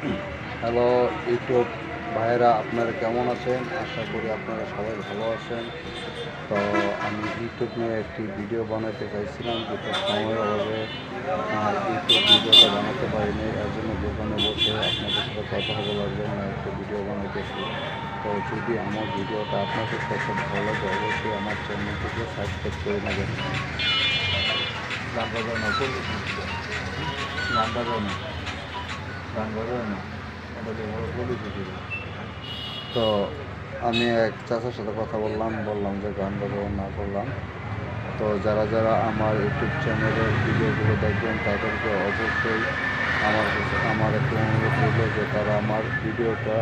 Hello, YouTube ভাইয়েরা, আপনারা কেমন আছেন? আশা করি আপনারা সবাই ভালো আছেন। তো আমি ইউটিউব নিয়ে একটি ভিডিও বানাতে চাইছিলাম, যেটা সময়ের অভাবে ইউটিউব ভিডিওটা বানাতে পারিনি। এর জন্য দোকানে বসে আপনাদের সাথে কথা বলার জন্য একটা ভিডিও বানাইতেছি। তো যদি আমার ভিডিওটা আপনাদের কাছে ভালো লাগে অবশ্যই আমার চ্যানেলটিকে সাবস্ক্রাইব করে নেবেন। বাজাও না বাজাও না তো আমি এক চাচার সাথে কথা বললাম বললাম যে গান বাজানো না করলাম তো যারা যারা আমার ইউটিউব চ্যানেলের ভিডিওগুলো দেখবেন তাদেরকে অবশ্যই আমার কাছে- আমার একটু অনুরোধ রইল যে তারা আমার ভিডিওটা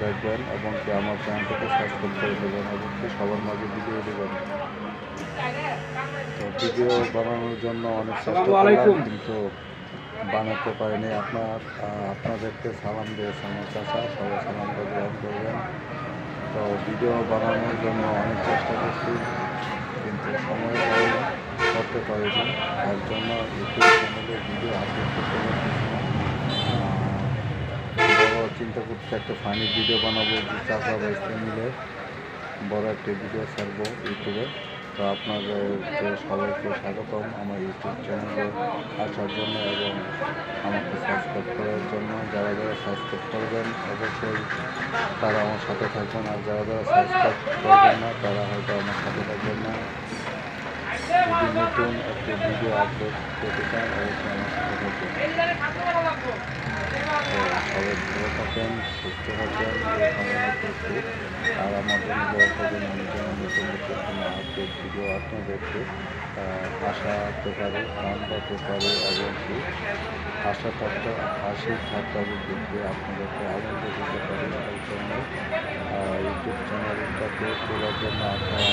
দেখবেন এবং কি আমার চ্যানেলটাকে সাবস্ক্রাইব করে দেবেন এবং কি সবার মাঝে ভিডিও দেবেন। তো ভিডিও বানানোর জন্য অনেক চেষ্টা করলাম কিন্তু বানাতে পারিনি। আপনার আপনাদেরকে সালাম আমার চাচা, সবাই সালামটা গ্রহণ করবেন। তো ভিডিও বানানোর জন্য অনেক চেষ্টা করছি, কিন্তু সময় করতে পারিনি তার জন্য ইউটিউব চ্যানেলে ভিডিও আপলোড করতে চিন্তা করছি, একটা ফানি ভিডিও বানাবো, যে চাচা বাইসে মিলে বড় একটা ভিডিও ছাড়বো ইউটিউবে। তো আপনাদেরকে সবাইকে স্বাগতম আমার ইউটিউব চ্যানেলে আসার জন্য এবং আমাকে সাবস্ক্রাইব করার জন্য। যারা যারা সাবস্ক্রাইব করবেন, অবশ্যই তারা আমার সাথে থাকবেন। আর যারা যারা সাবস্ক্রাইব করবেন না, তারা হয়তো আমার সাথে থাকবেন না। যদি নতুন একটি ভিডিও আপলোড করতে চান, অবশ্যই আমার সাথে থাকবেন। সবাই ভালো থাকেন, সুস্থ থাকেন আর আমার জন্য নতুন নতুন ভিডিও আপনাদেরকে। করতে পারি করতে পারি এবং কি হাসি ঠাট্টা দেখতে আপনাদেরকে আনন্দ দিতে পারি এই জন্য ইউটিউব চ্যানেলটাকে তোলার জন্য আপনারা